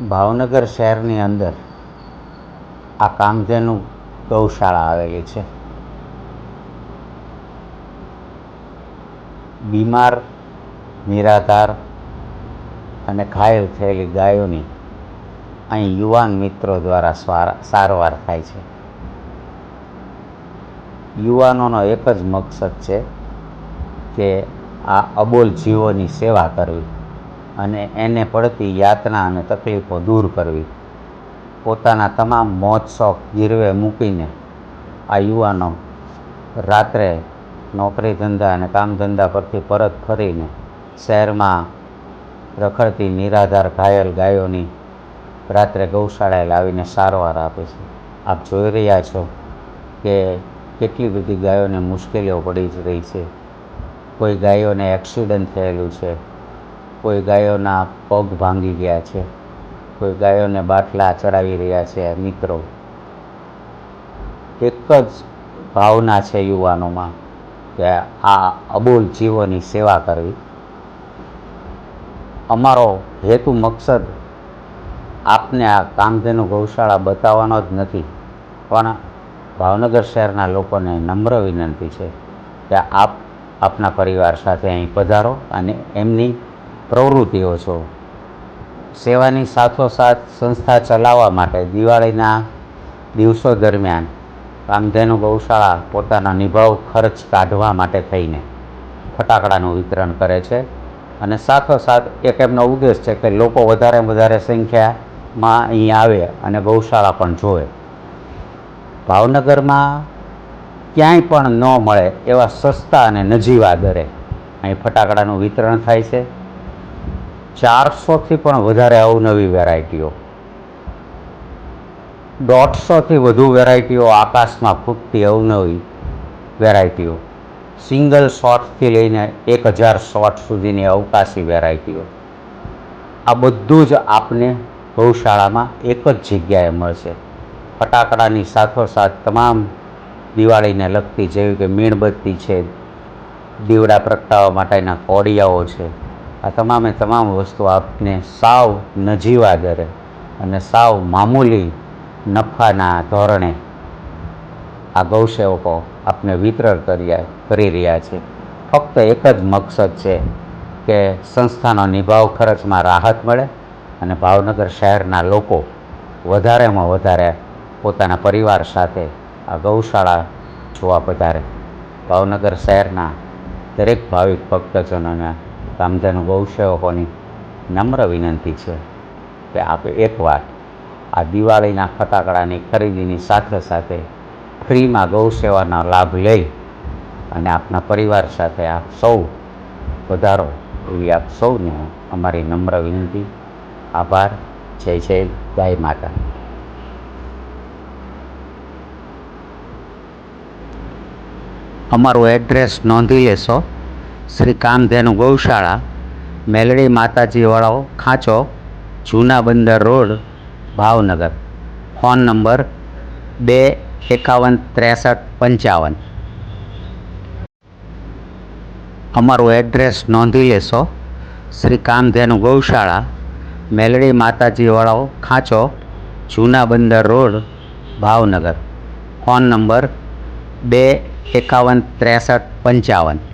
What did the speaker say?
ભાવનગર શહેરની અંદર આ કામધેનુ ગૌશાળા આવેલી છે. બીમાર, નિરાધાર અને ઘાયલ થયેલી ગાયોની અહીં યુવાન મિત્રો દ્વારા સારવાર થાય છે. યુવાનોનો એક જ મકસદ છે કે આ અબોલ જીવોની સેવા કરવી. અને એને પડતી યાતના અને તકલીફો દૂર કરવી. પોતાના તમામ મોજ શોખ ગીરવે મૂકીને આ યુવાનો રાત્રે નોકરી ધંધા અને કામ ધંધા પરથી પરત ફરીને શહેરમાં રખડતી નિરાધાર ઘાયલ ગાયોની રાત્રે ગૌશાળાએ લાવીને સારવાર આપે છે. આપ જોઈ રહ્યા છો કે કેટલી બધી ગાયોને મુશ્કેલીઓ પડી જ રહી છે. કોઈ ગાયોને એક્સિડન્ટ થયેલું છે. કોઈ ગાયોના પગ ભાંગી ગયા છે, કોઈ ગાયોને બાટલા ચડાવી રહ્યા છે મિત્રો. એક જ ભાવના છે યુવાનોમાં કે આ અબોલ જીવોની સેવા કરવી. અમારો હેતુ મકસદ આપને આ કામધેનુ ગૌશાળા બતાવવાનો જ નથી, પણ ભાવનગર શહેરના લોકોને નમ્ર વિનંતી છે કે આપ આપના પરિવાર સાથે અહીં પધારો અને એમની પ્રવૃત્તિઓ છો. સેવાની સાથોસાથ સંસ્થા ચલાવવા માટે દિવાળીના દિવસો દરમિયાન કામધેનુ ગૌશાળા પોતાના નિભાવ ખર્ચ કાઢવા માટે થઈને ફટાકડાનું વિતરણ કરે છે અને સાથોસાથ એક એમનો ઉદ્દેશ છે કે લોકો વધારે વધારે સંખ્યામાં અહીં આવે અને ગૌશાળા પણ જોવે. ભાવનગરમાં ક્યાંય પણ ન મળે એવા સસ્તા અને નજીવા દરે અહીં ફટાકડાનું વિતરણ થાય છે. ચારસોથી પણ વધારે અવનવી વેરાયટીઓ. દોઢસોથી વધુ વેરાયટીઓ આકાશમાં ફૂટતી અવનવી વેરાયટીઓ. સિંગલ શોટથી લઈને એક હજાર શોટ સુધીની અવકાશી વેરાયટીઓ. આ બધું જ આપને ગૌશાળામાં એક જ જગ્યાએ મળશે. ફટાકડાની સાથોસાથ તમામ દિવાળીને લગતી જેવી કે મીણબત્તી છે, દીવડા પ્રગટાવવા માટેના કોડિયાઓ છે આ તમામે તમામ વસ્તુ આપને સાવ નજીવા દરે અને સાવ મામૂલી નફાના ધોરણે આ ગૌસેવકો આપને વિતરણ કર્યા, કરી રહ્યા છે. ફક્ત એક જ મકસદ છે કે સંસ્થાનો નિભાવ ખર્ચમાં રાહત મળે અને ભાવનગર શહેરના લોકો વધારેમાં વધારે પોતાના પરિવાર સાથે આ ગૌશાળા જોવા પધારે. ભાવનગર શહેરના દરેક ભાવિક ભક્તજનોને કામધેનુ ગૌસેવકોની નમ્ર વિનંતી છે કે આપ એકવાર આ દિવાળીના ફટાકડાની ખરીદીની સાથે સાથે ફ્રીમાં ગૌ સેવાનો લાભ લઈ અને આપના પરિવાર સાથે આપ સૌ વધારો એવી આપ સૌને અમારી નમ્ર વિનંતી. આભાર. જય જય ગાય માતા. અમારું એડ્રેસ નોંધી લેશો. શ્રી કામધેનુ ગૌશાળા, મેલડી માતાજીવાળો ખાંચો, જૂના બંદર રોડ, ભાવનગર. ફોન નંબર બે એકાવન ત્રેસઠ પંચાવન. અમારું એડ્રેસ નોંધી લેશો. શ્રી કામધેનુ ગૌશાળા, મેલડી માતાજીવાળો ખાંચો, જૂના બંદર રોડ, ભાવનગર. ફોન નંબર બે એકાવન ત્રેસઠ પંચાવન.